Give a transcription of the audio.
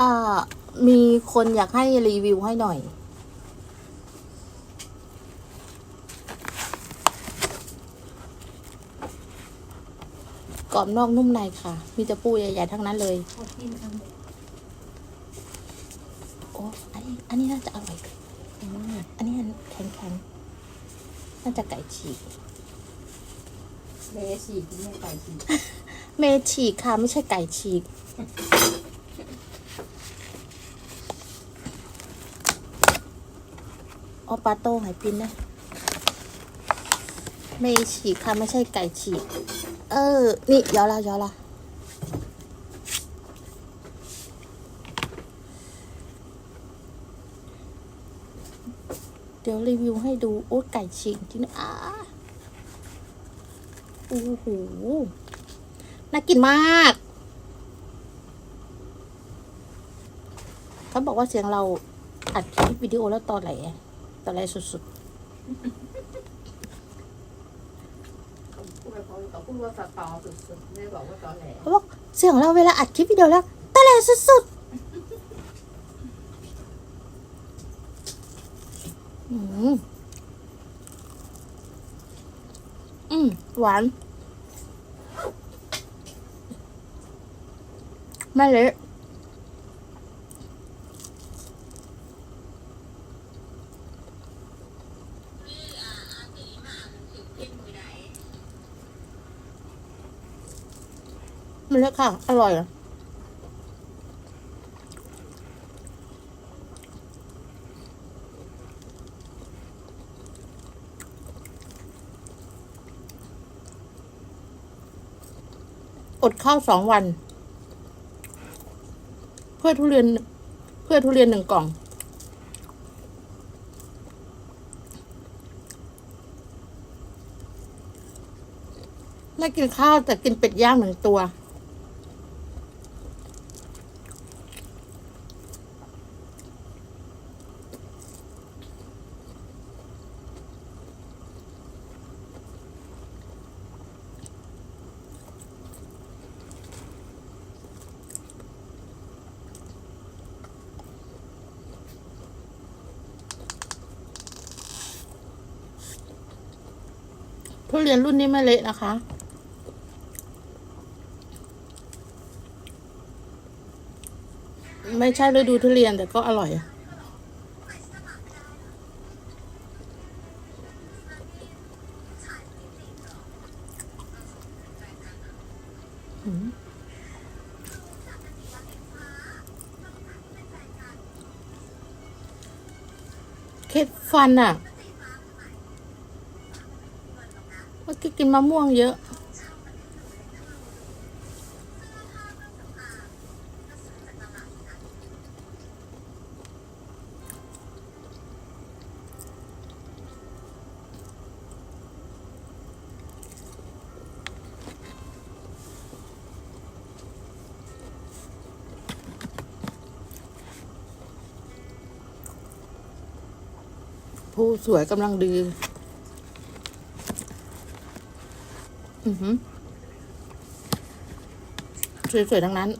อ่ามีคนอยากให้รีวิวให้หน่อย กรอบนอกนุ่มในค่ะ มีแต่ปูใหญ่ๆทั้งนั้นเลยพอกินทั้งหมดโอ้อันนี้ อันนี้น่าจะอร่อยอืมอันนี้แข็งๆ น่าจะไก่ฉีกเบสีกินไม่ไก่สีเมฉีกค่ะ ไม่ใช่ไก่ฉีก เอาปลาโต้หายปินนะเมฉีกค่ะไม่ใช่ไก่ฉีก เออ นี่ยอละยอละเดี๋ยวรีวิวให้ดูโอ้ไก่ฉีกจริงอ่าโอ้โหน่ากินมาก เขาบอกว่าเสียงเราอัดคลิปวิดีโอแล้วตอนไหล ตอนไหลสุดเขาพูดไปเขาเขาพูดว่าสตอสุดๆไม่ได้บอกว่าตอแหลๆเขาบอกเสียงเราเวลาอัดคลิปวิดีโอแล้วตอนไหลสุดๆอืมอืมหวานไม่เละ มันเล็กค่ะ อร่อยอะอดข้าวสองวัน เพื่อทุเรียน เพื่อทุเรียนหนึ่งกล่อง ไม่กินข้าวแต่กินเป็ดย่างหนึ่งตัว ทุเรียนรุ่นนี้ไม่เละนะคะ ไม่ใช่ฤดูทุเรียนแต่ก็อร่อยอะอืมเค็ดฟันอะ มื่อกี้กินมะม่วงเยอะ ผู้สวยกำลังดี อือหือ สวยๆทั้งนั้น